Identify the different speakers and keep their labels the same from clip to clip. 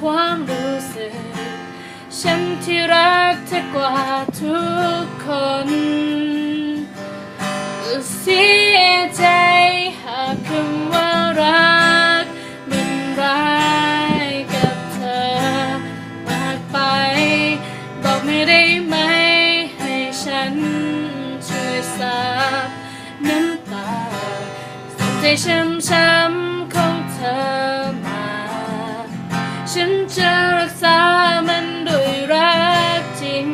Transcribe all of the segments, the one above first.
Speaker 1: ความรู้สึก ฉันที่รักเธอกว่าทุกคนเสียใจหากคำว่ารักมันร้ายกับเธอมากไป บอกไม่ได้ไหมให้ฉันช่วยสาบน้ำตา ใจช้ำช้ำ ฉันจะรักษามันด้วยรักจริง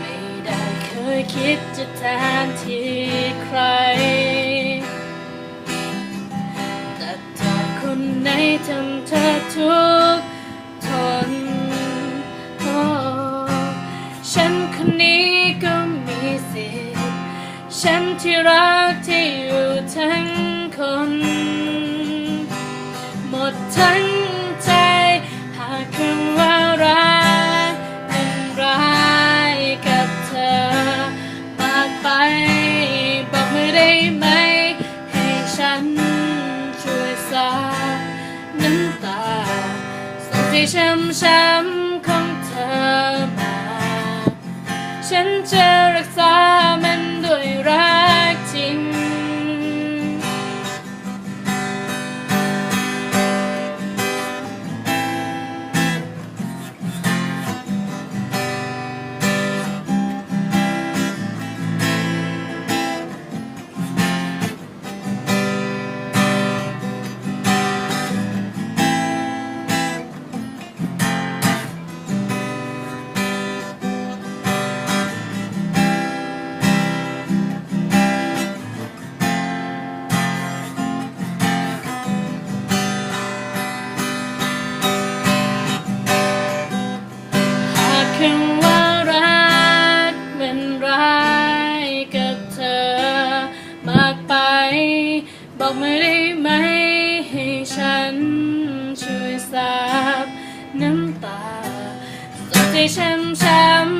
Speaker 1: ไม่ได้เคยคิดจะแทนที่ใคร แต่จาคนไหนทำเธอทุก ฉันที่รักที่อยู่ทั้งคน หมดทั้งใจหากคำว่ารักมันร้ายกับเธอมากไปบอกไม่ได้ไหม ให้ฉันช่วยซับน้ำตาส่งที่ช้ำๆของเธอมา ฉันจะรักษา คำว่ารักมันร้ายกับเธอมากไป บอกไม่ได้ไหมให้ฉันช่วยซับน้ำตาส่งใจช้ำช้ำ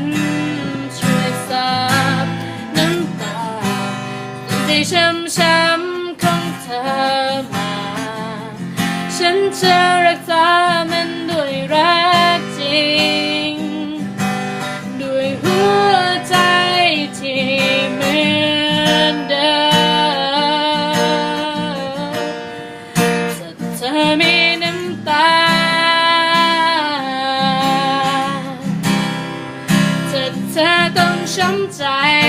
Speaker 1: นช่วยซับน้ำตาส่งใจช้ำๆของเธอมา ฉันจะรักษามันด้วยรักจริง ถ้